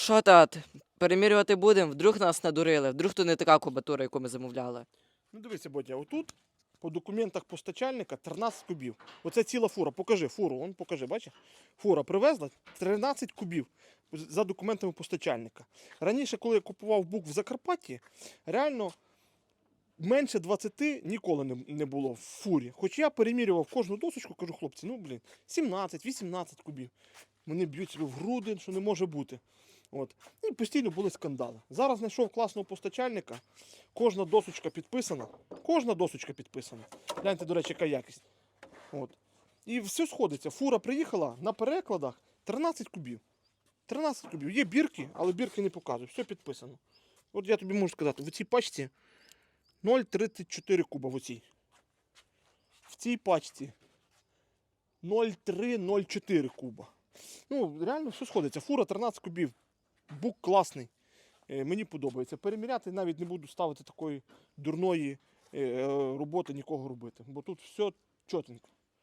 Що тат? Перемірювати будемо, вдруг нас надурили, вдруг то не така кубатура, яку ми замовляли. Ну дивися, Бодя, отут по документах постачальника 13 кубів. Оце ціла фура. Покажи фуру, он покажи, бачиш? Фура привезла 13 кубів за документами постачальника. Раніше, коли я купував бук в Закарпатті, реально менше 20 ніколи не було в фурі. Хоч я перемірював кожну досочку, кажу, хлопці, ну блін, 17-18 кубів. Вони б'ють себе в груди, що не може бути. От. І постійно були скандали. Зараз знайшов класного постачальника. Кожна досочка підписана. Кожна досочка підписана. Гляньте, до речі, яка якість. От. І все сходиться. Фура приїхала на перекладах 13 кубів. 13 кубів. Є бірки, але бірки не показують. Все підписано. От я тобі можу сказати, в цій пачці 0,34 куба в оцій. В цій пачці 0,3-0,4 куба. Ну, реально все сходиться. Фура 13 кубів. Бук класний. Е, Мені подобається. Переміряти навіть не буду ставити такої дурної е, роботи нікого робити. Бо тут все чотенько.